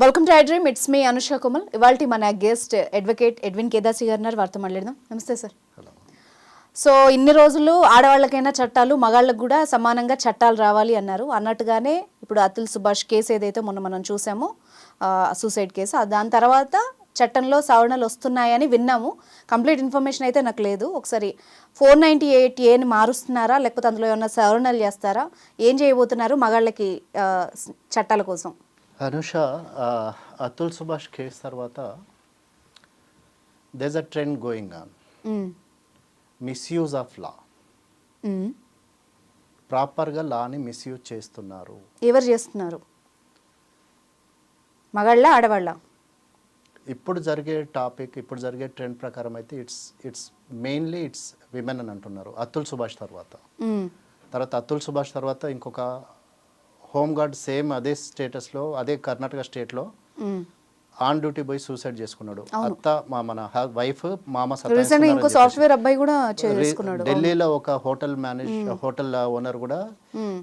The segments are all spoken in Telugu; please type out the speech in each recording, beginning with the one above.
Welcome to iDream it's me Anusha Kumal ఇవాళ మన గెస్ట్ అడ్వకేట్ ఎడ్విన్ కేదాసి గారు ఉన్నారు. వారితో మాట్లాడదాం. నమస్తే సార్ సో ఇన్ని రోజులు ఆడవాళ్ళకైనా చట్టాలు మగాళ్ళకు కూడా సమానంగా చట్టాలు రావాలి అన్నారు. అన్నట్టుగానే ఇప్పుడు అతుల్ సుభాష్ కేసు ఏదైతే మొన్న మనం చూసామో సూసైడ్ కేసు దాని తర్వాత చట్టంలో సవరణలు వస్తున్నాయని విన్నాము. కంప్లీట్ ఇన్ఫర్మేషన్ అయితే నాకు లేదు. ఒకసారి ఫోర్ నైంటీ ఎయిట్ ఏని మారుస్తున్నారా? లేకపోతే అందులో ఏమైనా సవరణలు చేస్తారా? ఏం చేయబోతున్నారు మగాళ్ళకి చట్టాల కోసం? అనుష అతుల్ సుభాష్ కేసు తర్వాత does a trend going on. Misuse of law. ప్రాపర్గా లాని మిస్యూజ్ చేస్తున్నారు. ఎవరు చేస్తున్నారు? మగాళ్ళ ఆడవాళ్ళ? ఇప్పుడు జరిగే టాపిక్ ఇప్పుడు జరిగే ట్రెండ్ ప్రకారం అయితే it's it's mainly it's women అని అంటున్నారు. అతుల్ సుభాష్ తర్వాత. మ్మ్. తర్వాత అతుల్ సుభాష్ తర్వాత ఇంకొక హోమ్ గార్డ్ సేమ్ అదే స్టేటస్లో అదే కర్ణాటక స్టేట్లో. ఆన్ డ్యూటీ పోయి సూసైడ్ చేసుకున్నాడు. అత్త మా మన వైఫ్ మామ ఇంకో. సాఫ్ట్వేర్ అబ్బాయి కూడా చేసుకున్నాడు. ఢిల్లీలో ఒక హోటల్ మేనేజ్ హోటల్ ఓనర్ కూడా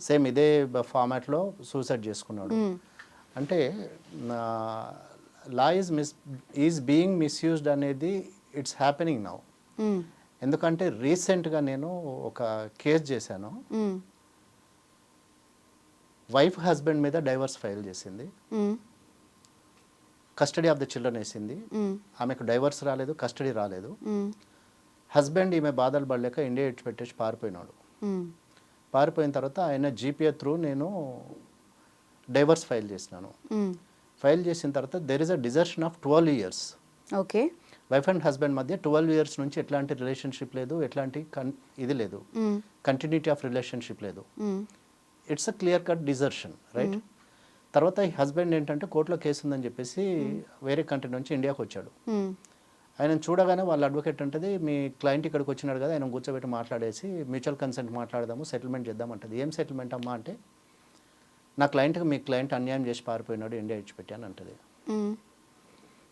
సేమ్ ఇదే ఫార్మాట్లో సూసైడ్ చేసుకున్నాడు. అంటే law is miss is being misused అనేది ఇట్స్ హ్యాపెనింగ్ నౌ. ఎందుకంటే రీసెంట్గా నేను ఒక కేసు చేశాను. వైఫ్ హస్బెండ్ మీద డైవర్స్ ఫైల్ చేసింది. కస్టడీ ఆఫ్ ద చిల్డ్రన్ వేసింది. ఆమెకు డైవర్స్ రాలేదు కస్టడీ రాలేదు. హస్బెండ్ ఈమె బాధలు పడలేక ఇండియా ఇచ్చిపెట్టేసి పారిపోయినాడు. పారిపోయిన తర్వాత ఆయన జీపీఏ త్రూ నేను డైవర్స్ ఫైల్ చేసినాను. ఫైల్ చేసిన తర్వాత there is a desertion of twelve years okay wife and husband మధ్య ట్వెల్వ్ ఇయర్స్ నుంచి ఎట్లాంటి రిలేషన్షిప్ లేదు ఎట్లాంటి ఇది లేదు. కంటిన్యూటీ ఆఫ్ రిలేషన్షిప్ లేదు. It's a clear cut desertion right? తర్వాత ఈ హస్బెండ్ ఏంటంటే కోర్టులో కేసు ఉందని చెప్పేసి వేరే కంట్రీ నుంచి ఇండియాకి వచ్చాడు. ఆయన చూడగానే వాళ్ళ అడ్వకేట్ అంటది మీ క్లయింట్ ఇక్కడికి వచ్చినాడు కదా ఆయన కూర్చోబెట్టి మాట్లాడేసి మ్యూచువల్ కన్సెంట్ మాట్లాడదాము సెటిల్మెంట్ చేద్దామంటది ఏం సెటిల్మెంట్ అమ్మా? అంటే నా క్లయింట్కి మీ క్లయింట్ అన్యాయం చేసి పారిపోయినాడు ఇండియా ఇచ్చిపెట్టాను అంటది. మ్మ్.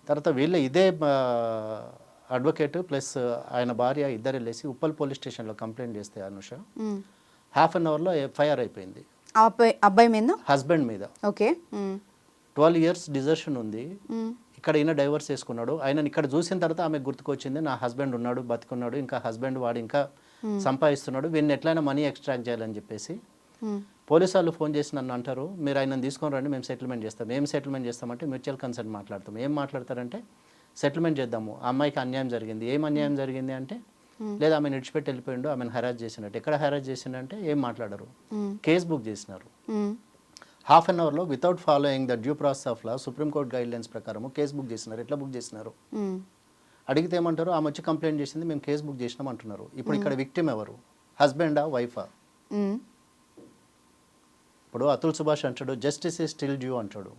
తర్వాత వీళ్ళ ఇదే అడ్వకేట్ ప్లస్ ఆయన భార్య ఇద్దరు వెళ్ళేసి ఉప్పల్ పోలీస్ స్టేషన్లో కంప్లైంట్ చేస్తే అనుష. హాఫ్ అన్ అవర్లో ఎఫ్ఐఆర్ అయిపోయింది. అబ్బాయి మీద? హస్బెండ్ మీద. ఓకే. ట్వెల్వ్ ఇయర్స్ డిజర్షన్ ఉంది. ఇక్కడ ఈయన డైవర్స్ చేసుకున్నాడు. ఆయన ఇక్కడ చూసిన తర్వాత ఆమె గుర్తుకొచ్చింది నా హస్బెండ్ ఉన్నాడు బతికున్నాడు ఇంకా హస్బెండ్ వాడు ఇంకా సంపాదిస్తున్నాడు. వీడిని ఎట్లయినా మనీ ఎక్స్ట్రాక్ట్ చేయాలని చెప్పేసి. పోలీసు వాళ్ళు ఫోన్ చేసి నన్ను అంటారు మీరు ఆయన తీసుకొని రండి మేము సెటిల్మెంట్ చేస్తాం. ఏం సెటిల్మెంట్ చేస్తామంటే మ్యూచువల్ కన్సెంట్ మాట్లాడతాం. ఏం మాట్లాడతారంటే సెటిల్మెంట్ చేద్దాము ఆ అమ్మాయికి అన్యాయం జరిగింది. ఏం అన్యాయం జరిగింది అంటే లేదా ఆమె విడిచిపెట్టి వెళ్ళిపోయిండు ఆమెను హెరాజ్ చేసినట్టు ఎక్కడ హెరాజ్ చేసిండంటే ఏం మాట్లాడరు. కేసు బుక్ చేసినారు. హాఫ్ అన్ అవర్లో without following the due process of law supreme court guidelines ప్రకారం కేసు బుక్ చేసినారు ఎట్లా బుక్ చేసినారు. అడిగితే ఏమంటారు ఆమె వచ్చి కంప్లైంట్ చేసింది మేము కేసు బుక్ చేసినాం అంటున్నారు ఇప్పుడు ఇక్కడ విక్టిమ్ ఎవరు హస్బెండా వైఫా. ఇప్పుడు అతుల్ సుభాష్ అంటాడు జస్టిస్ is స్టిల్ డ్యూ అంటాడు.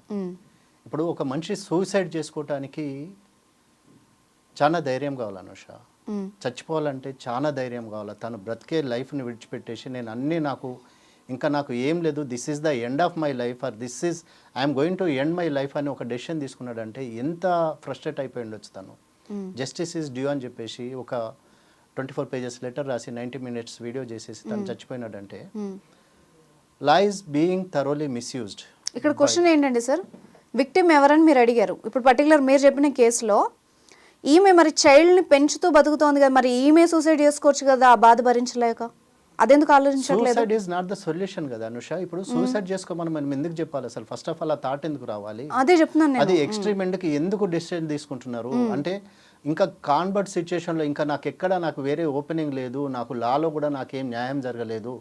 ఇప్పుడు ఒక మనిషి సూసైడ్ చేసుకోవటానికి చాలా ధైర్యం కావాలి అనుష. చచ్చిపోవాలంటే చాలా ధైర్యం కావాలి. తను బ్రతికే లైఫ్ని విడిచిపెట్టేసి నేను అన్నీ నాకు ఇంకా నాకు ఏం లేదు. This is the end of my life or this is I'm going to end my life అని ఒక డెసిషన్ తీసుకున్నాడంటే ఎంత ఫ్రస్ట్రేట్ అయిపోయి ఉండొచ్చు తను. జస్టిస్ ఈజ్ డ్యూ అని చెప్పేసి ఒక ట్వంటీ ఫోర్ పేజెస్ లెటర్ రాసి నైంటీ మినిట్స్ వీడియో చేసేసి తను చచ్చిపోయినాడంటే మ్మ్. Law is being thoroughly misused ఇక్కడ క్వశ్చన్ ఏంటండి సార్ విక్టిమ్ ఎవరని మీరు అడిగారు. ఇప్పుడు పర్టికులర్ మీరు చెప్పిన కేసులో ఈమె మరి చైల్డ్ని పెంచుతూ బతుకుతోంది కదా మరి ఈమె సూసైడ్ చేసుకోవచ్చు కదా ఆ బాధ భరించలేక? అదెందుకు ఆలోచించట్లేదు? Suicide is not the solution కదా అనుష. ఇప్పుడు సూసైడ్ చేసుకోమని మనం ఎందుకు చెప్పాలి అసలు? ఫస్ట్ ఆఫ్ ఆల్ ఆ థాట్ ఎందుకు రావాలి? అదే చెప్తున్నాను నేను. అది ఎక్స్ట్రీమ్ ఎండ్కి ఎందుకు డెసిషన్ తీసుకుంటున్నారు? అంటే ఇంకా కాన్వర్ట్ సిచ్యుయేషన్లో ఇంకా నాకు ఎక్కడ నాకు వేరే ఓపెనింగ్ లేదు నాకు లాలో కూడా నాకేం న్యాయం జరగలేదు.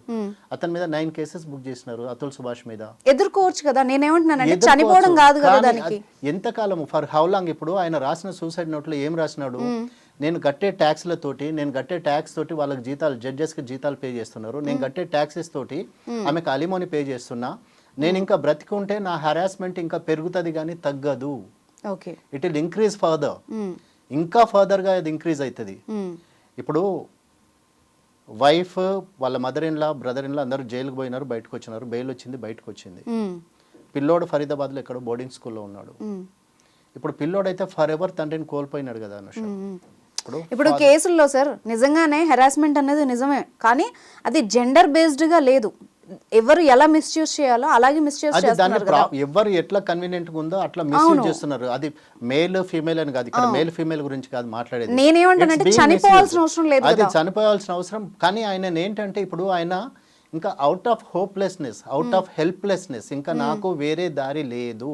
అతని మీద నైన్ కేసెస్ బుక్ చేసినారు అతుల్ సుభాష్ మీద. ఎదుర్కోవచ్చు కదా ఎదుర్కోవచ్చు. చనిపోవడం కాదు కదా దానికి. ఎంతకాలం ఫర్ హౌ లాంగ్? ఇప్పుడు ఆయన రాసిన సూసైడ్ నోట్లో ఏం రాసినాడు? నేను కట్టే ట్యాక్స్లతోటి నేను కట్టే ట్యాక్స్ తోటి వాళ్ళకి జీతాలు జడ్జెస్కి జీతాలు పే చేస్తున్నారు. నేను కట్టే ట్యాక్సెస్ తోటి ఆమెకు అలిమోని పే చేస్తున్నా. నేను ఇంకా బ్రతికుంటే నా హరాస్మెంట్ ఇంకా పెరుగుతుంది కానీ తగ్గదు. Okay. It will increase further ఇంకా ఫర్దర్గా అది ఇంక్రీజ్ అవుతుంది ఇప్పుడు వైఫ్ వాళ్ళ మదర్ ఇన్లా బ్రదర్ ఇన్లా అందరూ జైలుకు పోయినారు బయటకు వచ్చినారు బెయిల్ వచ్చింది బయటకు వచ్చింది పిల్లోడు ఫరీదాబాద్లో ఎక్కడో బోర్డింగ్ స్కూల్లో ఉన్నాడు. ఇప్పుడు పిల్లోడు అయితే ఫర్ ఎవర్ తండ్రిని కోల్పోయినాడు కదా అనుష. ఇప్పుడు ఇప్పుడు కేసుల్లో సార్ నిజంగానే హెరాస్మెంట్ అనేది నిజమే. కానీ అది జెండర్ బేస్డ్గా లేదు. ఎవరు ఎలా మిస్యూజ్ చేయాలో అలాగే మిస్యూజ్ చేస్తున్నారు ఎవరు ఎట్లా కన్వీనియంట్గా ఉందో అట్లా మిస్యూజ్ చేస్తున్నారు. అది మేల్ ఫీమేల్ అని కాదు ఇక్కడ మేల్ ఫీమేల్ గురించి కాదు మాట్లాడేది. నేనేమంటానంటే చనిపోవాల్సిన. అవసరం లేదు అది. చనిపోవాల్సిన అవసరం కానీ ఆయన ఏంటంటే ఇప్పుడు ఆయన ఇంకా out of hopelessness out of helplessness ఇంకా నాకు వేరే దారి లేదు.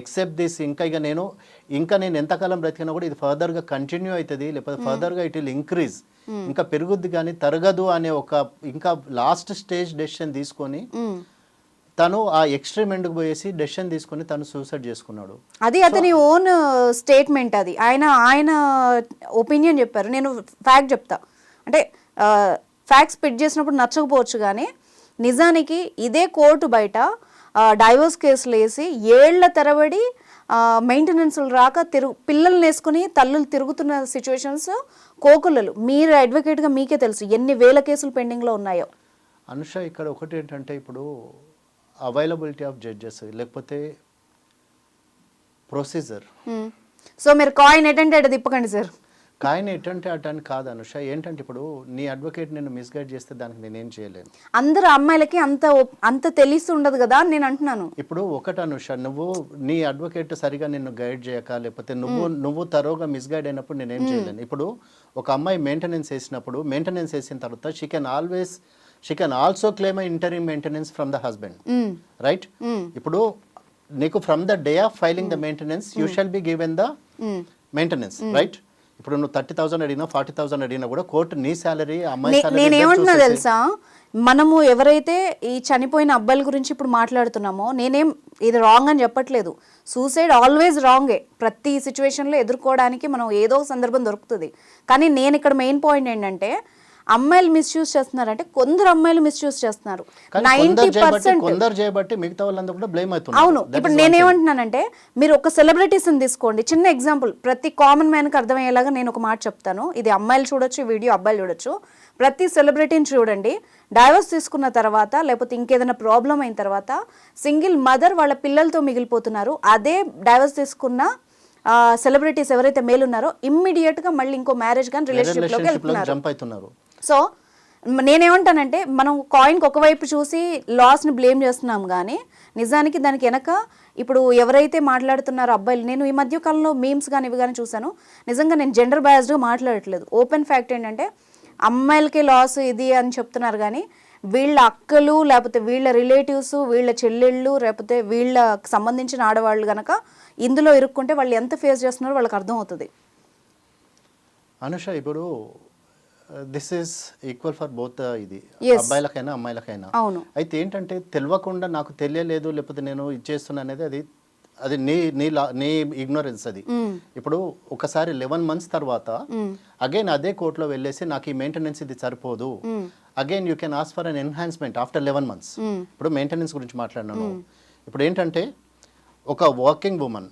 ఎక్సెప్ట్ దిస్ ఇంకా ఇక నేను ఇంకా నేను ఎంతకాలం బ్రతికినా కూడా ఇది ఫర్దర్గా కంటిన్యూ అవుతుంది లేకపోతే ఫర్దర్గా ఇట్ విల్ ఇంక్రీజ్ ఇంకా పెరుగుద్ది కానీ తరగదు అనే ఒక ఇంకా లాస్ట్ స్టేజ్ డెసిషన్ తీసుకొని. తను ఆ ఎక్స్ట్రీమ్ ఎండ్కి పోయేసి డెసిషన్ తీసుకొని తను సూసైడ్ చేసుకున్నాడు. అది అతని ఓన్ స్టేట్మెంట్ అది. ఆయన ఆయన ఒపీనియన్ చెప్పారు. నేను ఫ్యాక్ట్ చెప్తా. అంటే ఫ్యాక్ట్స్ పిట్ చేసినప్పుడు నచ్చకపోవచ్చు కానీ నిజానికి ఇదే కోర్టు బయట డైవర్స్ కేసులు వేసి ఏళ్ళ తరబడి మెయింటెనెన్స్లు రాక తిరుగు పిల్లల్ని వేసుకుని తల్లులు తిరుగుతున్న సిచ్యువేషన్స్ కోకులలు. మీరు అడ్వకేట్గా మీకే తెలుసు ఎన్ని వేల కేసులు పెండింగ్లో ఉన్నాయో. అనుష ఇక్కడ ఒకటి ఏంటంటే ఇప్పుడు అవైలబిలిటీ ఆఫ్ జడ్జెస్ లేకపోతే ప్రొసీజర్ సో మీరు కాయిన్ అటెండ్ తిప్పకండి సార్ కాయన ఎటంటే అటని కాదు అనుష. ఏంటంటే ఇప్పుడు నీ అడ్వకేట్ నిన్ను మిస్గైడ్ చేస్తే దానికి నేనేం చేయలేను. అందరు అమ్మాయిలకి అంత అంత తెలిసి ఉండదు కదా అని నేను అంటున్నాను. ఇప్పుడు ఒకటి అనుష నువ్వు నీ అడ్వకేట్ సరిగా నిన్ను గైడ్ చేయక లేకపోతే నువ్వు నువ్వు తరోగా మిస్గైడ్ అయినప్పుడు నేనేం చేయలేను. ఇప్పుడు ఒక అమ్మాయి మెయింటెనెన్స్ వేసినప్పుడు మెయింటెనెన్స్ వేసిన తర్వాత she can always she can also claim interim maintenance from the husband. Right ఇప్పుడు నీకు from the day of filing the maintenance you shall be given the maintenance right ఇప్పుడు నువ్వు థర్టీ థౌసండ్ అడిగినా ఫార్టీ థౌసండ్ అడిగినా కూడా కోర్టు నీ శాలరీ అమ్మాయి నే- salary నేనేమంటున్నా ఇద్దరు తెలుసా? మనము ఎవరైతే ఈ చనిపోయిన అబ్బాయిల గురించి ఇప్పుడు మాట్లాడుతున్నామో నేనేం ఇది రాంగ్ అని చెప్పట్లేదు. సూసైడ్ ఆల్వేస్ రాంగే ప్రతి సిచ్యువేషన్లో ఎదుర్కోవడానికి మనం ఏదో సందర్భం దొరుకుతుంది. కానీ నేను ఇక్కడ మెయిన్ పాయింట్ ఏంటంటే అమ్మాయిలు మిస్యూజ్ చేస్తున్నారంటే కొందరు అమ్మాయిలు మిస్యూజ్ చేస్తున్నారు. కానీ నైంటీ కొందరు చేయబట్టి పర్సెంట్ కొందరు చేయబట్టి మిగతా వాళ్ళందరూ కూడా బ్లేమ్ అవుతున్నారు. అవును. ఇప్పుడు. నేనేమంటున్నానంటే మీరు ఒక సెలబ్రిటీస్ని తీసుకోండి. చిన్న ఎగ్జాంపుల్ ప్రతి కామన్ మ్యాన్కి అర్థమయ్యేలాగా నేను ఒక మాట చెప్తాను. ఇది అమ్మాయిలు చూడొచ్చు వీడియో అబ్బాయిలు చూడొచ్చు. ప్రతి సెలబ్రిటీని చూడండి. డైవర్స్ తీసుకున్న తర్వాత లేకపోతే ఇంకేదైనా ప్రాబ్లం అయిన తర్వాత సింగిల్ మదర్ వాళ్ళ పిల్లలతో మిగిలిపోతున్నారు. అదే డైవర్స్ తీసుకున్న సెలబ్రిటీస్ ఎవరైతే మేలున్నారో ఇమ్మీడియట్గా మళ్ళీ ఇంకో మ్యారేజ్ కానీ రిలేషన్షిప్లోకి వెళ్తున్నారు. సో నేనేమంటానంటే మనం కాయిన్కి ఒకవైపు చూసి లాస్ని బ్లేమ్ చేస్తున్నాం కానీ నిజానికి దానికి వెనక ఇప్పుడు ఎవరైతే మాట్లాడుతున్నారో అబ్బాయిలు నేను ఈ మధ్య కాలంలో మీమ్స్ కానీ ఇవి కానీ చూశాను. నిజంగా నేను జెండర్ బయాస్డ్గా మాట్లాడట్లేదు. ఓపెన్ ఫ్యాక్ట్ ఏంటంటే అమ్మాయిలకి లాస్ ఇది అని చెప్తున్నారు కానీ వీళ్ళ అక్కలు లేకపోతే వీళ్ళ రిలేటివ్స్ వీళ్ళ చెల్లెళ్ళు లేకపోతే వీళ్ళకి సంబంధించిన ఆడవాళ్ళు కనుక ఇందులో ఇరుక్కుంటే వాళ్ళు ఎంత ఫేస్ చేస్తున్నారో వాళ్ళకి అర్థమవుతుంది. అనుష ఇప్పుడు this is equal for both ఇది. అబ్బాయిలకైనా అమ్మాయిలకైనా. అవును. అయితే ఏంటంటే తెలియకుండా నాకు తెలియలేదు లేకపోతే నేను ఇది చేస్తున్నా అనేది అది అది నీ నీ నీ ఇగ్నోరెన్స్ అది. ఇప్పుడు ఒకసారి లెవెన్ మంత్స్ తర్వాత అగైన్ అదే కోర్టులో వెళ్ళేసి నాకు ఈ మెయింటెనెన్స్ ఇది సరిపోదు. Again you can ask for an enhancement after eleven months ఇప్పుడు మెయింటెనెన్స్ గురించి మాట్లాడినాను. ఇప్పుడు ఏంటంటే ఒక working women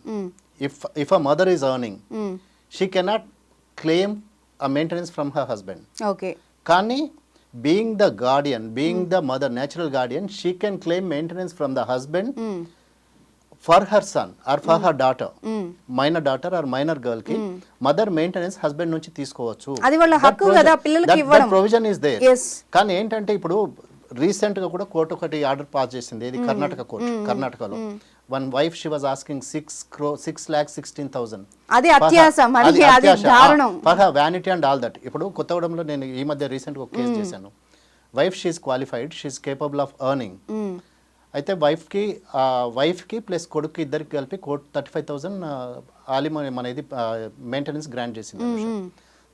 if if a mother is earning she cannot claim a maintenance from her husband okay కానీ being the guardian being the mother natural guardian she can claim maintenance from the husband for her son or for her daughter minor daughter or minor గర్ల్కి mother maintenance husband నుంచి తీసుకోవచ్చు. అది వాళ్ళ హక్కు కదా, పిల్లలకి ఇవ్వడం. Provision is there Yes. కానీ ఏంటంటే ఇప్పుడు రీసెంట్గా కూడా కోర్టు ఒకటి ఆర్డర్ పాస్ చేసింది. ఇది కర్ణాటక కోర్టు కర్ణాటకలో. One wife she was asking six crore six lakh sixteen thousand అది అత్యాస అది దారుణం. For vanity and all that ఇప్పుడు కొత్తగూడెంలో నేను ఈ మధ్య రీసెంట్గా ఒక కేసు చేశాను. Wife she's qualified she's capable of earning. అయితే వైఫ్కి వైఫ్కి ప్లస్ కొడుకు ఇద్దరికి కలిపి court thirty five thousand alimony మన ఇది మెయింటెనెన్స్ గ్రాంట్ చేసింది.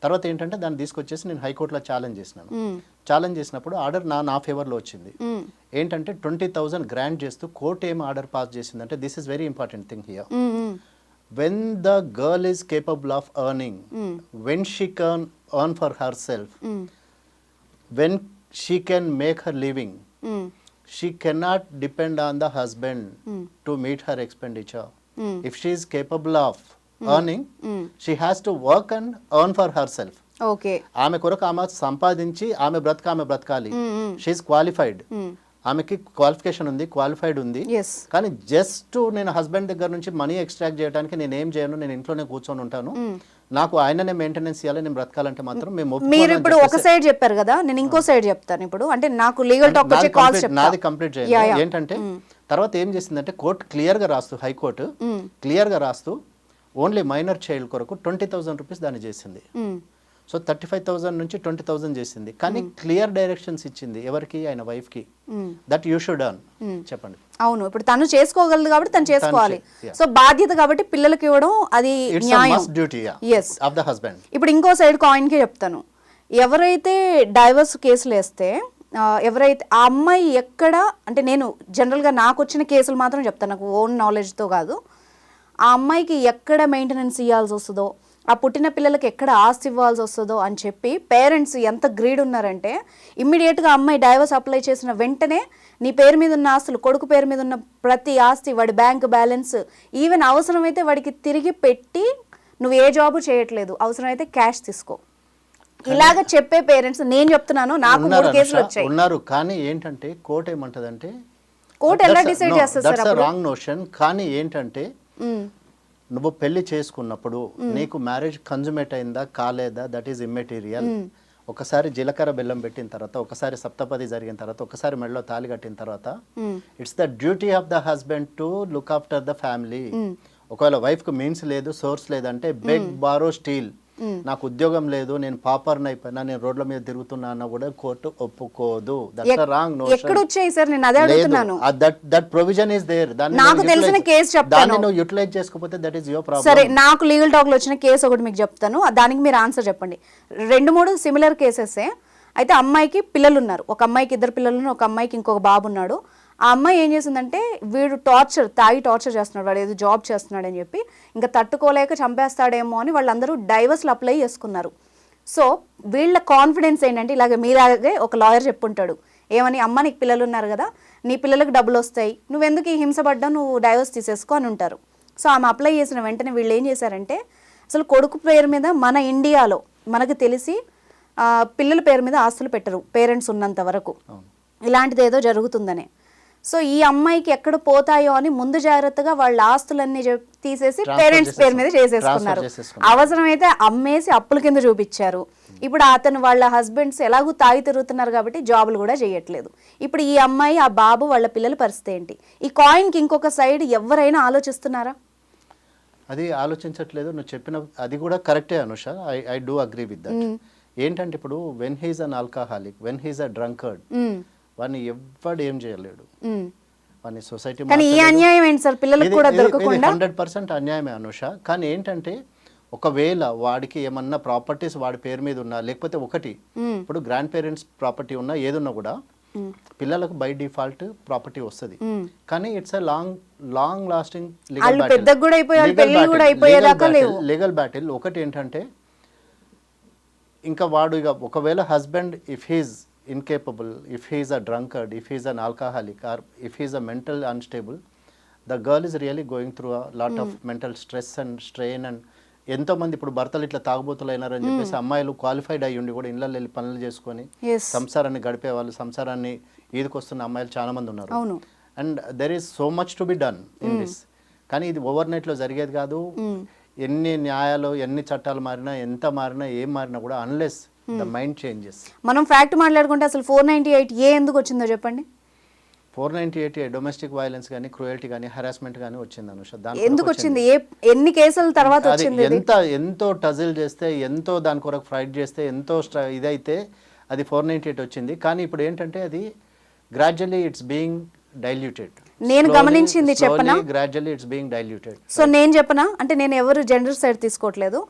తర్వాత ఏంటంటే దాన్ని తీసుకొచ్చేసి నేను హైకోర్టులో ఛాలెంజ్ చేసినాను. ఛాలెంజ్ చేసినప్పుడు ఆర్డర్ నా నా ఫేవర్లో వచ్చింది. ఏంటంటే ట్వంటీ థౌసండ్ గ్రాంట్ చేస్తూ కోర్ట్ ఏం ఆర్డర్ పాస్ చేసిందంటే this is very important thing here when the girl is capable of earning when she can earn for herself when she can make her living she cannot depend on the husband to meet her expenditure if she is capable of earning she has to work and earn for herself okay. ఆమె కొరకు ఆమె సంపాదించి ఆమె బ్రతక ఆమె బ్రతకాలి. షీఈ్ క్వాలిఫైడ్ ఆమెకి క్వాలిఫికేషన్ ఉంది క్వాలిఫైడ్ ఉంది. కానీ జస్ట్ నేను హస్బెండ్ దగ్గర నుంచి మనీ ఎక్స్ట్రాక్ట్ చేయడానికి నేను ఏం చేయను నేను ఇంట్లోనే కూర్చొని ఉంటాను. నాకు ఆయననే మెయింటెనెన్స్ ఇవ్వాలి నేను బ్రతకాలంటే మాత్రం మేము మీరు ఇప్పుడు ఒక సైడ్ చెప్పారు కదా నేను ఇంకో సైడ్ చెప్తాను ఇప్పుడు. అంటే నాకు లీగల్ టాక్ వచ్చే కాల్స్ నాది కంప్లీట్ యా. ఏంటంటే తర్వాత ఏం చేసిందంటే కోర్టు క్లియర్గా రాస్తూ హైకోర్టు క్లియర్గా రాస్తూ ఓన్లీ మైనర్ చైల్డ్ కొరకు ట్వంటీ థౌసండ్ రూపీస్ దాన్ని చేసింది. సో థర్టీ ఫైవ్ థౌసండ్ నుంచి ట్వంటీ థౌసండ్ చేసింది. కానీ క్లియర్ డైరెక్షన్స్ ఇచ్చింది ఎవరికి? ఆయన వైఫ్కి. దట్ యూ షుడ్ అర్న్ చెప్పండి. అవును ఇప్పుడు తను చేసుకోగలదు కాబట్టి తను చేసుకోవాలి. సో బాధ్యత కాబట్టి పిల్లలకి ఇవ్వడం అది న్యాయం. Duty Yes. Of the husband ఇప్పుడు ఇంకో సైడ్ కాయిన్కి చెప్తాను. ఎవరైతే డైవర్స్ కేసులు వేస్తే ఎవరైతే ఆ అమ్మాయి ఎక్కడ అంటే నేను జనరల్గా నాకు వచ్చిన కేసులు మాత్రం చెప్తాను నాకు ఓన్ నాలెడ్జ్తో కాదు. ఆ అమ్మాయికి ఎక్కడ మెయింటెనెన్స్ ఇవ్వాల్సి వస్తుందో ఆ పుట్టిన పిల్లలకి ఎక్కడ ఆస్తి ఇవ్వాల్సి వస్తుందో అని చెప్పి పేరెంట్స్ ఎంత గ్రీడ్ ఉన్నారంటే ఇమ్మీడియట్గా అమ్మాయి డైవర్స్ అప్లై చేసిన వెంటనే నీ పేరు మీద ఉన్న ఆస్తులు కొడుకు పేరు మీద ఉన్న ప్రతి ఆస్తి వాడి బ్యాంక్ బ్యాలెన్స్ ఈవెన్ అవసరమైతే వాడికి తిరిగి పెట్టి నువ్వు ఏ జాబు చేయట్లేదు. అవసరమైతే క్యాష్ తీసుకో. ఇలాగ చెప్పే పేరెంట్స్ నేను చెప్తున్నాను నాకు మూడు కేసులు వచ్చాయి. ఉన్నారు. కానీ ఏంటంటే కోర్టు ఏమంటదంటే కోర్టు ఎలా సార్ అప్పుడు? రాంగ్ నోషన్ కానీ ఏంటంటే. నువ్వు పెళ్ళి చేసుకున్నప్పుడు నీకు మ్యారేజ్ కన్జుమేట్ అయిందా కాలేదా? దట్ ఈస్ ఇమ్మెటీరియల్ ఒకసారి జీలకర్ర బెల్లం పెట్టిన తర్వాత ఒకసారి సప్తపది జరిగిన తర్వాత ఒకసారి మెడలో తాలి కట్టిన తర్వాత it's the duty of the husband to look after the family ఒకవేళ వైఫ్కు మీన్స్ లేదు సోర్స్ లేదంటే బెగ్ బారో స్టీల్ నాకు ఉద్యోగం లేదు నేను పాపర్ని అయిపోయినా నేను రోడ్ల మీద తిరుగుతున్నా అన్న కూడా కోర్టు ఒప్పుకోదు. దట్స్ రాంగ్ ఎక్కడ వచ్చాయి సార్? నేను అదే అడుగుతున్నాను. That that provision is there నాకు తెలిసిన కేసు చెప్తాను. నువ్వు యూటిలైజ్ చేసుకోకపోతే దట్ ఈస్ యువర్ ప్రాబ్లం సరే నాకు లీగల్ టాక్లో వచ్చిన కేసు ఒకటి మీకు చెప్తాను. దానికి మీరు ఆన్సర్ చెప్పండి. రెండు మూడు సిమిలర్ కేసెసే అయితే అమ్మాయికి పిల్లలు ఉన్నారు. ఒక అమ్మాయికి ఇద్దరు పిల్లలు ఒక అమ్మాయికి ఇంకొక బాబు ఉన్నాడు. ఆ అమ్మాయి ఏం చేసిందంటే వీడు టార్చర్ తాగి టార్చర్ చేస్తున్నాడు వాడు ఏదో జాబ్ చేస్తున్నాడు అని చెప్పి ఇంకా తట్టుకోలేక చంపేస్తాడేమో అని వాళ్ళందరూ డైవర్స్లు అప్లై చేసుకున్నారు. సో వీళ్ళ కాన్ఫిడెన్స్ ఏంటంటే ఇలాగ మీలాగే ఒక లాయర్ చెప్పుంటాడు. ఏమని అమ్మ నీకు పిల్లలు ఉన్నారు కదా నీ పిల్లలకు డబ్బులు వస్తాయి నువ్వెందుకు ఈ హింసపడ్డా నువ్వు డైవర్స్ తీసేసుకో అని ఉంటారు. సో ఆమె అప్లై చేసిన వెంటనే వీళ్ళు ఏం చేశారంటే అసలు కొడుకు పేరు మీద మన ఇండియాలో మనకు తెలిసి పిల్లల పేరు మీద ఆస్తులు పెట్టరు పేరెంట్స్ ఉన్నంత వరకు. ఇలాంటిది ఏదో జరుగుతుందనే. సో ఈ అమ్మాయికి ఎక్కడ పోతాయో అని ముందు జాగ్రత్తగా వాళ్ళ ఆస్తులన్నీ తీసేసి పేరెంట్స్ పేరు మీద చేసేసుకున్నారు. అవసరమైతే అమ్మేసి అప్పుల కింద చూపించారు. ఇప్పుడు అతను వాళ్ళ హస్బెండ్స్ ఎలాగూ తాగి తిరుగుతున్నారు కాబట్టి జాబులు కూడా చేయట్లేదు. ఇప్పుడు ఈ అమ్మాయి ఆ బాబు వాళ్ళ పిల్లల పరిస్థితి ఏంటి? ఈ కాయిన్కి ఇంకొక సైడ్ ఎవరైనా ఆలోచిస్తున్నారా? అది ఆలోచించట్లేదు. నువ్వు చెప్పిన అది కూడా కరెక్టే Anusha. I I do agree with that. ఏంటంటే ఇప్పుడు when he's an alcoholic when he's a drunkard వాడిని ఎవ్వడు ఏం చేయలేడు. వాడిని సొసైటీ కానీ ఈ అన్యాయం ఏంటి సార్? పిల్లలకు కూడా దొరకకుండా? హండ్రెడ్ పర్సెంట్ అన్యాయమే అనుష. కానీ ఏంటంటే ఒకవేళ వాడికి ఏమన్నా ప్రాపర్టీస్ వాడి పేరు మీద ఉన్నా లేకపోతే ఒకటి ఇప్పుడు గ్రాండ్ పేరెంట్స్ ప్రాపర్టీ ఉన్నా ఏదున్నా కూడా పిల్లలకు బై డిఫాల్ట్ ప్రాపర్టీ వస్తుంది. కానీ it's a long long lasting. Legal battle. ఒకటి ఏంటంటే ఇంకా వాడు ఇక ఒకవేళ husband if he's incapable if he's a drunkard if he's an alcoholic or if he's a mental unstable the girl is really going through lot of mental stress and strain and ఎంతో మంది ఇప్పుడు భర్తలు ఇట్లా తాగుబోతులు అయినారని చెప్పేసి అమ్మాయిలు క్వాలిఫైడ్ అయ్యి ఉండి కూడా ఇళ్ళల్లో వెళ్ళి పనులు చేసుకొని. సంసారాన్ని గడిపే వాళ్ళు సంసారాన్ని ఈదుకొస్తున్న అమ్మాయిలు చాలా మంది ఉన్నారు. And there is so much to be done in this కానీ ఇది ఓవర్ నైట్లో జరిగేది కాదు. ఎన్ని న్యాయాలు ఎన్ని చట్టాలు మారినా ఎంత మారినా ఏం మారినా కూడా అన్లెస్ ద మైండ్ చేంజెస్ మనం ఫ్యాక్ట్ మాట్లాడుకుంటే అసలు ఫోర్ నైన్టీ ఎయిట్ ఏ ఎందుకు వచ్చిందో చెప్పండి. Four ninety eight domestic violence కానీ క్రూయల్టీ కానీ హెరాస్మెంట్ కానీ వచ్చింది అనుష. దాని ఎందుకు వచ్చింది. ఏ ఎన్ని కేసుల తర్వాత వచ్చింది? ఎంత ఎంతో టజిల్ చేస్తే ఎంతో దాని కొరకు ఫైట్ చేస్తే ఎంతో ఇదైతే అది ఫోర్ నైన్టీ ఎయిట్ వచ్చింది. కానీ ఇప్పుడు ఏంటంటే అది గ్రాడ్యువల్లీ ఇట్స్ బీయింగ్ డైల్యూటెడ్ నేను గమనించింది చెప్పనా? Gradually it's being diluted so నేను చెప్పనా? అంటే నేను ఎవరు జెండర్ సైడ్ తీసుకోవట్లేదు.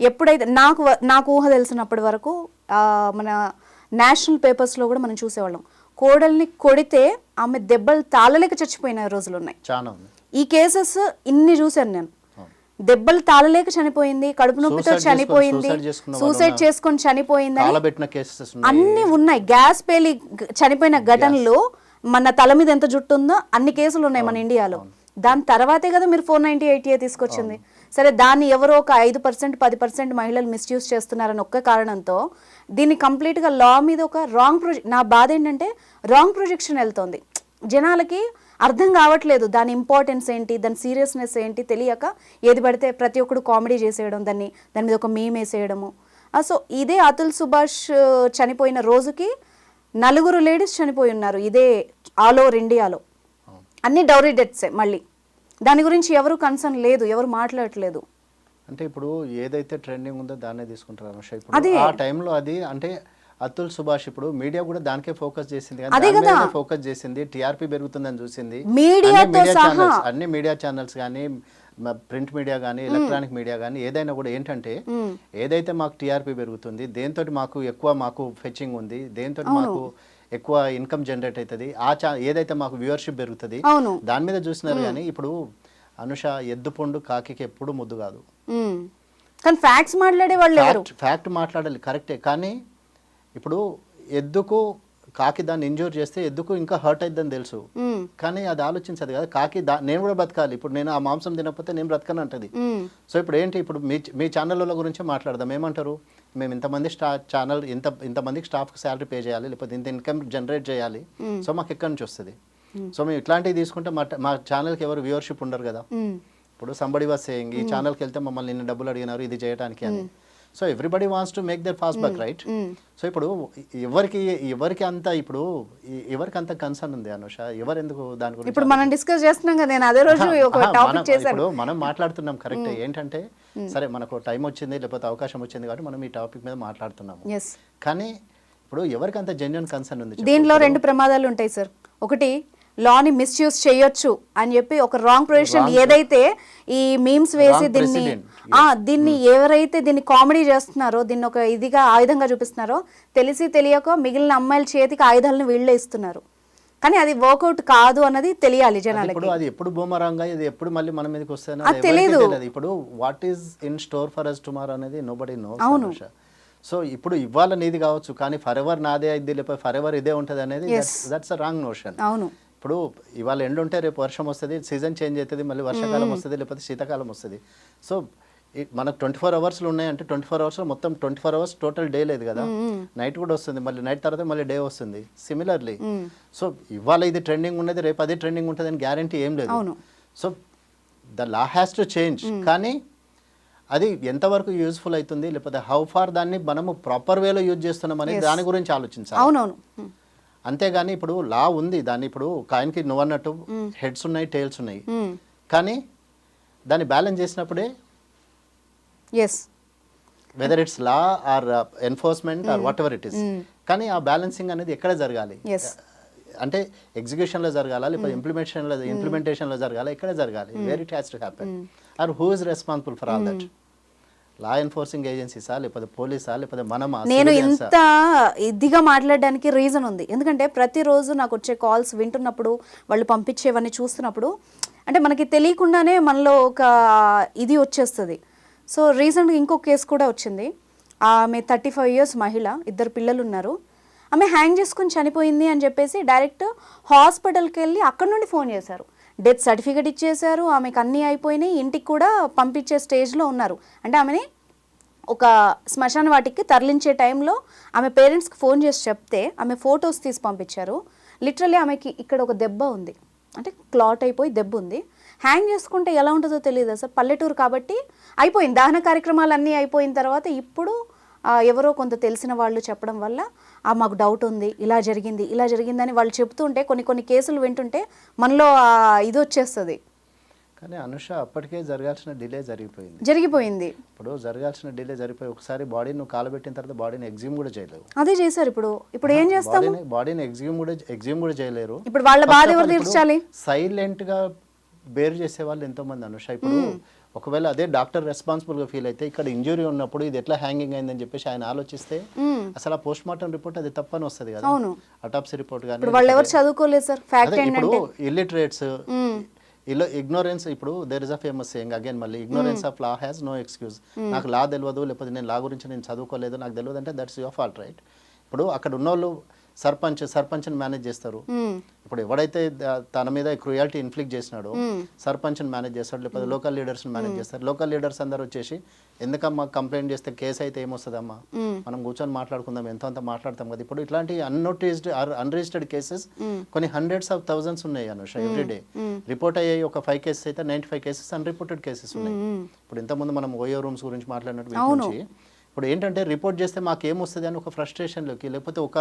ఎప్పుడైతే నాకు నాకు ఊహ తెలిసినప్పటి వరకు మన నేషనల్ పేపర్స్లో కూడా మనం చూసేవాళ్ళం. కోడల్ని కొడితే ఆమె దెబ్బలు తాళలేక చచ్చిపోయిన రోజులు ఉన్నాయి ఈ కేసెస్ ఇన్ని చూశాను నేను. దెబ్బలు తాళలేక చనిపోయింది కడుపు నొప్పితో చనిపోయింది సూసైడ్. చేసుకొని ఉన్నాయి. అన్ని ఉన్నాయి. గ్యాస్ పేలి చనిపోయిన ఘటనలు మన తల మీద ఎంత జుట్టు ఉందో అన్ని కేసులు ఉన్నాయి మన ఇండియాలో. దాని తర్వాతే కదా మీరు ఫోర్ నైన్టీ ఎయిట్ తీసుకొచ్చింది. సరే దాన్ని ఎవరో ఒక ఐదు పర్సెంట్ పది పర్సెంట్ మహిళలు మిస్యూజ్ చేస్తున్నారని ఒక్క కారణంతో దీన్ని కంప్లీట్గా లా మీద ఒక రాంగ్ ప్రొజెక్ట్ నా బాధ ఏంటంటే రాంగ్ ప్రొజెక్షన్ వెళ్తోంది. జనాలకి అర్థం కావట్లేదు దాని ఇంపార్టెన్స్ ఏంటి దాని సీరియస్నెస్ ఏంటి తెలియక ఏది పడితే ప్రతి ఒక్కడు కామెడీ చేసేయడం దాన్ని దాని మీద ఒక మీమ్ వేసేయడము. సో ఇదే అతుల్ సుభాష్ చనిపోయిన రోజుకి నలుగురు లేడీస్ చనిపోయి ఉన్నారు ఇదే ఆల్ ఓవర్ ఇండియాలో అన్ని డౌరీ డెత్సే మళ్ళీ. దాని గురించి ఎవరు కన్సర్న్ లేదు ఎవరు మాట్లాడట్లేదు. అంటే ఇప్పుడు ఏదైతే ట్రెండింగ్ ఉందో దాన్నే తీసుకుంటారు అనుష. ఇప్పుడు ఆ టైంలో అది అంటే అతుల్ సుభాష్ ఇప్పుడు మీడియా కూడా దానికే ఫోకస్ చేసింది అదే కదా. ఫోకస్ చేసింది. టీఆర్పీ పెరుగుతుందని చూసింది. మీడియాతో అన్ని మీడియా సహా. ఛానల్స్ అన్ని మీడియా ఛానల్స్ కానీ ప్రింట్ మీడియా కానీ ఎలక్ట్రానిక్ మీడియా కానీ ఏదైనా కూడా ఏంటంటే ఏదైతే మాకు టీఆర్పీ పెరుగుతుంది దేంతో మాకు ఎక్కువ మాకు ఫెచ్చింగ్ ఉంది దేంతో మాకు ఎక్కువ ఇన్కమ్ జనరేట్ అవుతుంది. ఆ ఛా ఏదైతే మాకు వ్యూవర్షిప్ పెరుగుతుంది అవును. దాని మీద చూసినారు కానీ ఇప్పుడు అనుష ఎద్దుపొండు కాకికి ఎప్పుడు ముద్దు కాదు. కానీ ఫ్యాక్ట్స్ మాట్లాడే వాళ్ళు ఫ్యాక్ట్ మాట్లాడాలి కరెక్టే కానీ ఇప్పుడు ఎద్దుకు కాకి దాన్ని ఇంజూర్ చేస్తే ఎద్దుకు ఇంకా హర్ట్ అయిద్దని తెలుసు. కానీ అది ఆలోచించదు కదా. కాకి దా నేను కూడా బతకాలి. ఇప్పుడు నేను ఆ మాంసం తినకపోతే నేను బ్రతకను అంటది. సో ఇప్పుడు ఏంటి? ఇప్పుడు మీ మీ ఛానళ్ళ గురించి మాట్లాడదాం. ఏమంటారు? మేము ఇంతమంది స్టా ఛానల్ ఇంత ఇంతమందికి స్టాఫ్కి శాలరీ పే చేయాలి లేకపోతే ఇంత ఇన్కమ్ జనరేట్ చేయాలి. సో మాకు ఎక్కడి నుంచి వస్తుంది? సో మేము ఇట్లాంటివి తీసుకుంటే మా మా ఛానల్కి ఎవరు వ్యూవర్షిప్ ఉండరు కదా. ఇప్పుడు సంబడి వాస్ సేయింగ్ ఈ ఛానల్కి వెళ్తే మమ్మల్ని ఇన్ని డబ్బులు అడిగినారు ఇది చేయడానికి అని. So everybody wants to make their fast buck right? So ఇప్పుడు ఎవరికి ఎవరికి అంత ఇప్పుడు ఎవరికి అంత కన్సర్న్ ఉంది అనుష? ఎవరు ఎందుకు దాని గురించి ఇప్పుడు మనం డిస్కస్ చేస్తున్నాం కదా నేను అదే రోజు ఒక టాపిక్ చేశాను. మనం మాట్లాడుతున్నాం కరెక్ట్ ఏంటంటే సరే మనకు టైం వచ్చింది లేకపోతే అవకాశం వచ్చింది కాబట్టి మనం ఈ టాపిక్ మీద మాట్లాడుతున్నాము. కానీ ఇప్పుడు ఎవరికి అంత జెన్యున్ కన్సర్న్ ఉంది? దీనిలో రెండు ప్రమాదాలు ఉంటాయి సార్ ఒకటి లాని మిస్యూజ్ చేయొచ్చు అని చెప్పి ఒక రాంగ్ ప్రొవిజన్ ఏదైతే ఈ మీమ్స్ వేసి దీన్ని దీన్ని ఎవరైతే దీన్ని కామెడీ చేస్తున్నారో దీన్ని ఒక ఇదిగా ఆయుధంగా చూపిస్తున్నారో తెలిసి తెలియక మిగిలిన అమ్మాయిల చేతికి ఆయుధాలను వీళ్ళే ఇస్తున్నారు. కానీ అది వర్కౌట్ కాదు అన్నది తెలియాలి జనాలకి. ఇప్పుడు అది ఎప్పుడు బూమరాంగా ఇది ఎప్పుడు మళ్ళీ మన మీదకి తెలీదు. తెలియదు. ఇప్పుడు what is in store for us tomorrow అనేది నో బడీ నో సో ఇప్పుడు ఇవాళ నీది కావచ్చు కానీ ఫర్ ఎవర్ నాదే అయింది లేకపోతే ఫర్ ఎవర్ ఇదే ఉంటుంది అనేది. దట్స్ రాంగ్ నోషన్ అవును. ఇప్పుడు ఇవాళ ఎండ్ ఉంటే రేపు వర్షం వస్తుంది సీజన్ చేంజ్ అవుతుంది మళ్ళీ వర్షాకాలం వస్తుంది లేకపోతే శీతాకాలం వస్తుంది. సో మనకు ట్వంటీ ఫోర్ అవర్స్లు ఉన్నాయంటే ట్వంటీ ఫోర్ అవర్స్లో మొత్తం twenty four hours total day లేదు కదా. నైట్ కూడా వస్తుంది మళ్ళీ నైట్ తర్వాత మళ్ళీ డే వస్తుంది. సిమిలర్లీ సో ఇవాళ ఇది ట్రెండింగ్ ఉన్నది రేపు అదే ట్రెండింగ్ ఉంటుంది అని గ్యారంటీ ఏం లేదు. So the law has to change కానీ అది ఎంతవరకు యూజ్ఫుల్ అవుతుంది లేకపోతే హౌ ఫార్ దాన్ని మనము ప్రాపర్ వేలో యూజ్ చేస్తున్నాం అనేది దాని గురించి ఆలోచించాలి. అవునవును. అంతేగాని ఇప్పుడు లా ఉంది. దాన్ని ఇప్పుడు కాయిన్కి నువ్వు అన్నట్టు హెడ్స్ ఉన్నాయి టైల్స్ ఉన్నాయి. కానీ దాన్ని బ్యాలెన్స్ చేసినప్పుడే as whether it's law or enforcement or whatever it is కానీ ఆ బ్యాలెన్సింగ్ అనేది ఎక్కడ జరగాలి? ఎస్ అంటే ఎగ్జిక్యూషన్లో జరగాల? లేకపోతే ఇంప్లిమెంటేషన్లో ఇంప్లిమెంటేషన్లో జరగాల? ఎక్కడ జరగాలి? Where it has to happen or who is responsible for all that law enforcing ఏజెన్సీసా లేకపోతే పోలీసా లేకపోతే మనమా నేను? ఇంత ఇదిగా మాట్లాడడానికి రీజన్ ఉంది. ఎందుకంటే ప్రతిరోజు నాకు వచ్చే కాల్స్ వింటున్నప్పుడు వాళ్ళు పంపించేవన్నీ చూస్తున్నప్పుడు అంటే మనకి తెలియకుండానే మనలో ఒక ఇది వచ్చేస్తుంది. సో రీసెంట్గా ఇంకో కేసు కూడా వచ్చింది. ఆమె థర్టీ ఫైవ్ ఇయర్స్ మహిళ ఇద్దరు పిల్లలు ఉన్నారు ఆమె హ్యాంగ్ చేసుకుని చనిపోయింది అని చెప్పేసి డైరెక్ట్ హాస్పిటల్కి వెళ్ళి అక్కడ నుండి ఫోన్ చేశారు. డెత్ సర్టిఫికేట్ ఇచ్చేశారు. ఆమెకు అన్నీ అయిపోయినాయి. ఇంటికి కూడా పంపించే స్టేజ్లో ఉన్నారు. అంటే ఆమెని ఒక శ్మశాన వాటికి తరలించే టైంలో ఆమె పేరెంట్స్కి ఫోన్ చేసి చెప్తే ఆమె ఫొటోస్ తీసి పంపించారు. లిటరలీ ఆమెకి ఇక్కడ ఒక దెబ్బ ఉంది. అంటే క్లాట్ అయిపోయి దెబ్బ ఉంది. హ్యాంగ్ చేసుకుంటే ఎలా ఉంటుందో తెలియదు అసలు పల్లెటూరు కాబట్టి అయిపోయింది. దహన కార్యక్రమాలు అన్నీ అయిపోయిన తర్వాత ఇప్పుడు ఎవరో కొంత తెలిసిన వాళ్ళు చెప్పడం వల్ల మాకు డౌట్ ఉంది ఇలా జరిగింది ఇలా జరిగిందని వాళ్ళు చెప్తుంటే కొన్ని కొన్ని కేసులు వింటుంటే మనలో ఆ ఇది వచ్చేస్తుంది. కానీ అనుష అప్పటికే జరగాల్సిన డిలే జరిగిపోయింది. జరిగిపోయింది. ఇప్పుడు జరగాల్సిన డిలే జరిగిపోయి ఒకసారి బాడీ నువ్వు కాలబెట్టిన తర్వాత బాడీని ఎగ్జిమ్ కూడా చేయలేవు. అదే చేశారు ఇప్పుడు. ఇప్పుడు ఏం చేస్తాము? బాడీని బాడీని ఎగ్జిమ్ కూడా ఎగ్జిమ్ కూడా చేయలేరు. ఇప్పుడు వాళ్ళ బాధ ఎవరు తీర్చాలి? సైలెంట్గా బేర్ చేసే వాళ్ళు ఎంతో మంది అనుష. ఇప్పుడు ఒకవేళ అదే డాక్టర్ రెస్పాన్సిబుల్గా ఫీల్ అయితే ఇక్కడ ఇంజురీ ఉన్నప్పుడు ఇది ఎట్లా హ్యాంగింగ్ అయిందని చెప్పేసి ఆయన ఆలోచిస్తే అసలు ఆ పోస్ట్ మార్టం రిపోర్ట్ అది తప్పని వస్తుంది కదా. అటాప్సీ రిపోర్ట్ కానీ వాళ్ళు ఎవరు చదువుకోలేదు సార్. ఫ్యాక్ట్ ఇప్పుడు ఇల్లిటరేట్స్ ఇలా ఇగ్నోరెన్స్ ఇప్పుడు there is a famous saying again మళ్ళీ ignorance of law has no excuse నాకు లా తెలియదు లేకపోతే నేను లా గురించి నేను చదువుకోలేదు నాకు తెలియదు అంటే దట్స్ యువర్ ఫాల్ట్ రైట్ ఇప్పుడు అక్కడ ఉన్నోళ్ళు సర్పంచ్ సర్పంచ్ని మేనేజ్ చేస్తారు. ఇప్పుడు ఎవడైతే తన మీద క్రుయాలిటీ ఇన్ఫ్లిక్ట్ చేసినాడో సర్పంచ్ని మేనేజ్ చేస్తాడు లేకపోతే లోకల్ లీడర్స్ని మేనేజ్ చేస్తారు. లోకల్ లీడర్స్ అందరూ వచ్చేసి ఎందుకమ్మా కంప్లైంట్ చేస్తే కేసు అయితే ఏమొస్తుందమ్మా? మనం కూర్చొని మాట్లాడుకుందాం ఎంతో అంత మాట్లాడతాం కదా. ఇప్పుడు ఇట్లాంటి అన్నోటిస్డ్ అన్రిజిస్టర్డ్ కేసెస్ కొన్ని హండ్రెడ్స్ ఆఫ్ థౌసండ్స్ ఉన్నాయి అనుష ఎవ్రీడే రిపోర్ట్ అయ్యాయి ఒక ఫైవ్ కేసెస్ అయితే ninety five cases unreported cases ఉన్నాయి. ఇప్పుడు ఇంతకుముందు మనం ఓయో రూమ్స్ గురించి మాట్లాడినట్టు ఇప్పుడు ఏంటంటే రిపోర్ట్ చేస్తే మాకు ఏమొస్తుంది అని ఒక ఫ్రస్ట్రేషన్లోకి లేకపోతే ఒక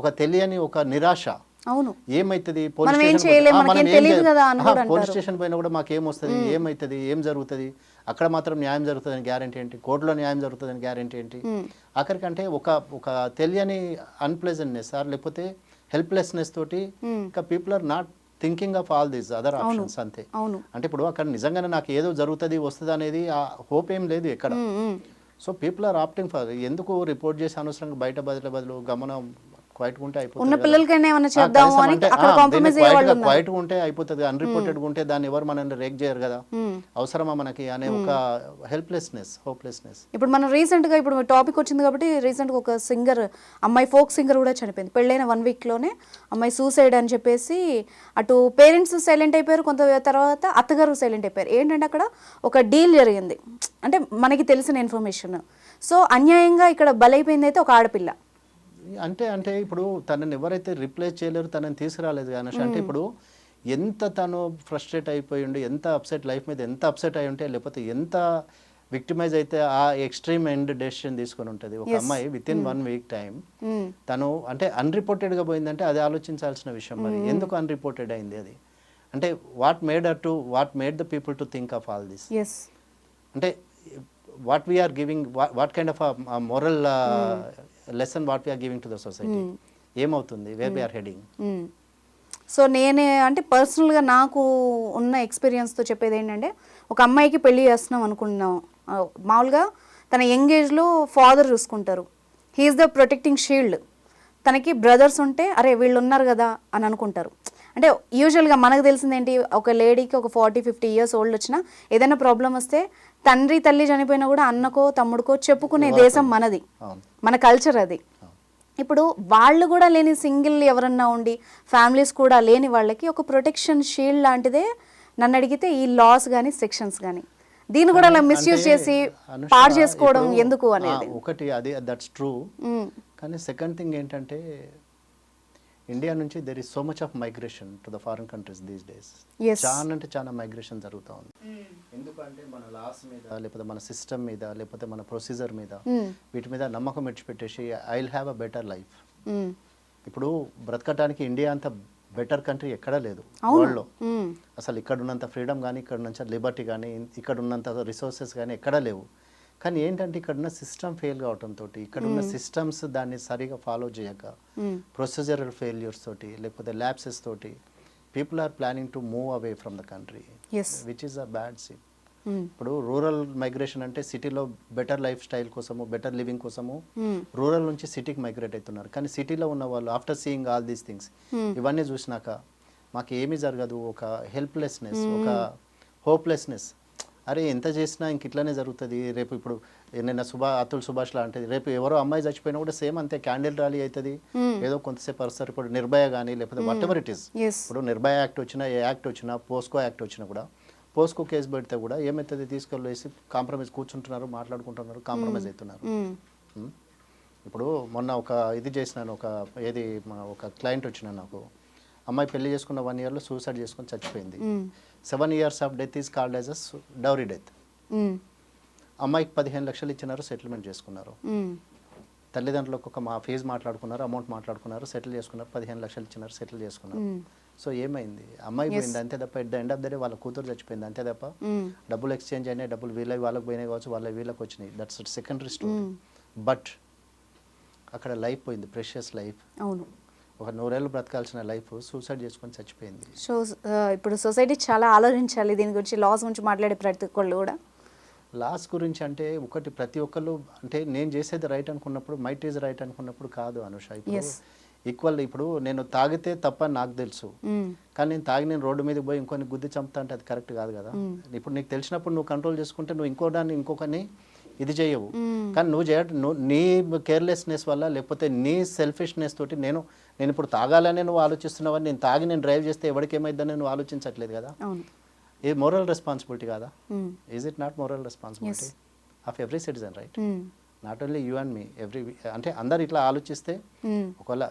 ఒక తెలియని ఒక నిరాశ. అవును. ఏమవుతుంది మనం ఏం చేయలేం, మనకేం తెలియదు కదా అని కూడా పోలీస్ స్టేషన్ పోయినా కూడా మాకు ఏమొస్తుంది ఏమవుతుంది ఏం జరుగుతుంది? అక్కడ మాత్రం న్యాయం జరుగుతుందని గ్యారంటీ ఏంటి? కోర్టులో న్యాయం జరుగుతుందని గ్యారంటీ ఏంటి? ఆఖరికంటే ఒక ఒక తెలియని అన్ప్లెజెంట్నెస్ ఆర్ లేకపోతే హెల్ప్లెస్నెస్ తోటి ఇంకా people are not thinking of all these other options అంతే. అంటే ఇప్పుడు అక్కడ నిజంగానే నాకు ఏదో జరుగుతుంది వస్తుంది అనేది ఆ హోప్ ఏం లేదు ఎక్కడ. So people are opting for ఎందుకు రిపోర్ట్ చేసి అనవసరంగా బయట బదులు బదులు గమనం క్వైట్ ఉంటే అయిపోతుంది ఉన్న. పిల్లలకైనా ఏమైనా చేద్దాము అని అక్కడ కాంప్రమైజ్ దీన్ని అయ్యే వాళ్ళు quiet గా- quiet గా ఉంటే అయిపోతుంది. ఉంటే దాన్ని ఎవరు మనల్ని రేక్ చేయరు కదా. అవసరమా మనకి అనే ఒక హెల్ప్లెస్నెస్ హోప్లెస్నెస్ ఇప్పుడు మనం రీసెంట్గా ఇప్పుడు టాపిక్ వచ్చింది కాబట్టి రీసెంట్గా ఒక సింగర్ అమ్మాయి ఫోక్ సింగర్ కూడా చనిపోయింది. పెళ్ళైన వన్ వీక్లోనే అమ్మాయి సూసైడ్ అని చెప్పేసి అటు పేరెంట్స్ సైలెంట్ అయిపోయారు కొంత తర్వాత అత్తగారు సైలెంట్ అయిపోయారు. ఏంటంటే అక్కడ ఒక డీల్ జరిగింది. అంటే మనకి తెలిసిన ఇన్ఫర్మేషన్ సో అన్యాయంగా ఇక్కడ బలైపోయింది అయితే ఒక ఆడపిల్ల. అంటే అంటే ఇప్పుడు తనని ఎవరైతే రిప్లేస్ చేయలేరు తనని తీసుకురాలేదు కానీ అంటే ఇప్పుడు ఎంత తను ఫ్రస్ట్రేట్ అయిపోయి ఉండి ఎంత అప్సెట్ లైఫ్ మీద ఎంత అప్సెట్ అయి ఉంటే లేకపోతే ఎంత విక్టిమైజ్ అయితే ఆ ఎక్స్ట్రీమ్ ఎండ్ డెసిషన్ తీసుకొని ఉంటుంది. ఒక అమ్మాయి within one week time. తను అంటే అన్రిపోర్టెడ్గా పోయిందంటే అది ఆలోచించాల్సిన విషయం మరి. ఎందుకు అన్రిపోర్టెడ్ అయింది అది? అంటే what made uh to what made the people to think of all this అంటే what we're giving what kind of moral lesson what we're giving to the society ఏమవుతుంది? వేర్ వీఆర్ హెడింగ్ సో నేనే అంటే పర్సనల్గా నాకు ఉన్న ఎక్స్పీరియన్స్తో చెప్పేది ఏంటంటే ఒక అమ్మాయికి పెళ్ళి చేస్తున్నాం అనుకుంటున్నాం. ఆ, మామూలుగా తన యంగ్ ఏజ్లో ఫాదర్ చూసుకుంటారు. హీఈస్ ద ప్రొటెక్టింగ్ షీల్డ్ తనకి బ్రదర్స్ ఉంటే అరే వీళ్ళు ఉన్నారు కదా అని అనుకుంటారు. అంటే యూజువల్గా మనకు తెలిసింది ఏంటి? ఒక లేడీకి ఒక ఫార్టీ ఫిఫ్టీ ఇయర్స్ ఓల్డ్ వచ్చినా ఏదైనా ప్రాబ్లం వస్తే తండ్రి తల్లి చనిపోయినా కూడా అన్నకో తమ్ముడికో చెప్పుకునే దేశం మనది. మన కల్చర్ అది. ఇప్పుడు వాళ్ళు కూడా లేని సింగిల్ ఎవరన్నా ఉండి ఫ్యామిలీస్ కూడా లేని వాళ్ళకి ఒక ప్రొటెక్షన్ షీల్డ్ లాంటిదే నన్ను అడిగితే ఈ లాస్ కానీ సెక్షన్స్ కానీ దీన్ని కూడా అలా మిస్యూజ్ చేసి పాడు చేసుకోవడం ఎందుకు అనేది? ఒకటి అది దట్స్ ట్రూ. కానీ సెకండ్ థింగ్ ఏంటంటే ఇండియా నుంచి there is so much of migration to the foreign countries these days. చాలా అంటే చాలా మైగ్రేషన్ జరుగుతూ ఉంది ఎందుకంటే మన లాస్ మీద లేకపోతే మన సిస్టమ్ మీద లేకపోతే మన ప్రొసీజర్ మీద మ్మ్. వీటి మీద నమ్మకం విడిచిపెట్టేసి I will have a better life. ఇప్పుడు బ్రతకటానికి ఇండియా అంత బెటర్ కంట్రీ ఎక్కడా లేదు. వరల్డ్లో మ్మ్. అసలు ఇక్కడ ఉన్నంత ఫ్రీడమ్ కానీ ఇక్కడ ఉన్నంత లిబర్టీ కానీ ఇక్కడ ఉన్నంత రిసోర్సెస్ కానీ ఎక్కడా లేవు కానీ ఏంటంటే ఇక్కడ ఉన్న సిస్టమ్ ఫెయిల్ కావడంతో ఇక్కడ ఉన్న సిస్టమ్స్ దాన్ని సరిగా ఫాలో చేయక. ప్రొసీజరల్ ఫెయిల్యూర్స్ తోటి లేకపోతే ల్యాబ్సెస్ తోటి people are planning to move away from the country. Which is a bad scene. ఇప్పుడు రూరల్ మైగ్రేషన్ అంటే సిటీలో బెటర్ లైఫ్ స్టైల్ కోసము బెటర్ లివింగ్ కోసము. రూరల్ నుంచి సిటీకి మైగ్రేట్ అవుతున్నారు కానీ సిటీలో ఉన్న వాళ్ళు after seeing all these things ఇవన్నీ చూసినాక మాకు ఏమీ జరగదు ఒక హెల్ప్లెస్నెస్ ఒక హోప్లెస్నెస్ అరే ఎంత చేసినా ఇంక ఇట్లానే జరుగుతుంది. రేపు ఇప్పుడు నిన్న సుభా అతుల్ సుభాష్ లాంటిది. రేపు ఎవరో అమ్మాయి చచ్చిపోయినా కూడా సేమ్ అంతే క్యాండిల్ ర్యాలీ అవుతుంది ఏదో కొంతసేపు వస్తారు ఇప్పుడు నిర్భయ కానీ లేకపోతే వాట్ ఎవర్ ఇట్ ఈస్ ఇప్పుడు నిర్భయ యాక్ట్ వచ్చినా ఏ యాక్ట్ వచ్చినా పోస్కో యాక్ట్ వచ్చినా కూడా పోస్కో కేసు పెడితే కూడా ఏమవుతుంది తీసుకెళ్ళేసి కాంప్రమైజ్ కూర్చుంటున్నారు మాట్లాడుకుంటున్నారు కాంప్రమైజ్ అవుతున్నారు? ఇప్పుడు మొన్న ఒక ఇది చేసినాను ఒక ఏది ఒక క్లయింట్ వచ్చిన నాకు. అమ్మాయి పెళ్ళి చేసుకున్న వన్ ఇయర్లో సూసైడ్ చేసుకొని చచ్చిపోయింది. Seven years of death is called as a dowry death hmm. అమ్మాయికి పదిహేను లక్షలు ఇచ్చినారు సెటిల్మెంట్ చేసుకున్నారు. మ్మ్. తల్లిదండ్రులకు ఒక మా ఫీజు మాట్లాడుకున్నారు అమౌంట్ మాట్లాడుకున్నారు సెటిల్ చేసుకున్నారు పదిహేను లక్షలు ఇచ్చినారు సెటిల్ చేసుకున్నారు. సో ఏమైంది? అమ్మాయి పోయింది అంతే తప్ప at the end of the day వాళ్ళ కూతురు చచ్చిపోయింది అంతే తప్ప. మ్మ్. డబ్బులు ఎక్స్చేంజ్ అయినాయి డబ్బులు వీళ్ళకి వాళ్ళకి పోయినాయి కావచ్చు వాళ్ళ వీళ్ళకి వచ్చినాయి. దట్స్ సెకండరీ స్టోరీ బట్ అక్కడ లైఫ్ పోయింది ప్రెషియస్ లైఫ్ అవును. ఒక నూరేళ్ళు బ్రతకాల్సిన లైఫ్ సూసైడ్ చేసుకొని చచ్చిపోయింది. సో ఇప్పుడు సొసైటీ చాలా ఆలోచించాలి దీని గురించి లాస్ గురించి మాట్లాడే ప్రతి ఒక్కళ్ళు కూడా. లాస్ గురించి అంటే ఒకటి ప్రతి ఒక్కళ్ళు అంటే నేను చేసేది రైట్ అనుకున్నప్పుడు మైట్ ఈజ్ రైట్ అనుకున్నప్పుడు కాదు అనుష. ఇప్పుడు. ఈక్వల్ ఇప్పుడు నేను తాగితే తప్ప నాకు తెలుసు. మ్మ్. కానీ నేను తాగి నేను రోడ్డు మీదకి పోయి ఇంకొని గుద్ది చంపుతా అంటే అది కరెక్ట్ కాదు కదా. ఇప్పుడు నీకు తెలిసినప్పుడు నువ్వు కంట్రోల్ చేసుకుంటే నువ్వు ఇంకో దాన్ని ఇంకొకని ఇది చేయవు. కానీ నువ్వు చేయ నీ కేర్లెస్నెస్ వల్ల లేకపోతే నీ సెల్ఫిష్నెస్ తోటి నేను నేను ఇప్పుడు తాగాలనే నువ్వు ఆలోచిస్తున్నావు నేను తాగి నేను డ్రైవ్ చేస్తే ఎవరికి ఏమైందని నువ్వు ఆలోచించట్లేదు కదా? ఇది మోరల్ రెస్పాన్సిబిలిటీ కాదా. Is it not moral responsibility of every citizen right. Not only you and me every అంటే అందరు ఇట్లా ఆలోచిస్తే. ఒకవేళ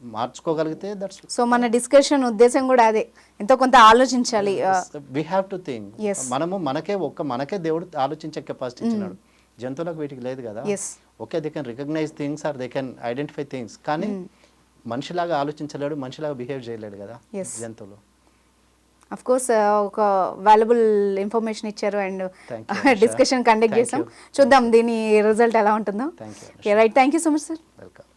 మార్చుకోగలిగితే దట్స్ సో మన డిస్కషన్ ఉద్దేశం కూడా అదే. ఎంతో కొంత ఆలోచించాలి వీ హ్యావ్ టు థింక్. మనము మనకే ఒక్క మనకే దేవుడు ఆలోచించే కెపాసిటీ ఇచ్చినాడు. జంతువులకు వీటికి లేదు కదా. Yes. Okay they can recognize things or they can identify things కానీ మనిషిలాగా ఆలోచించలేడు మనిషిలాగా బిహేవ్ చేయలేడు కదా. జంతువులు. అఫ్ కోర్స్ ఒక వాల్యుబుల్ ఇన్ఫర్మేషన్ ఇచ్చారు అండ్. డిస్కషన్ కండక్ట్ చేసాం. చూద్దాం దీని రిజల్ట్ ఎలా ఉంటుందో. Right thank you so much sir welcome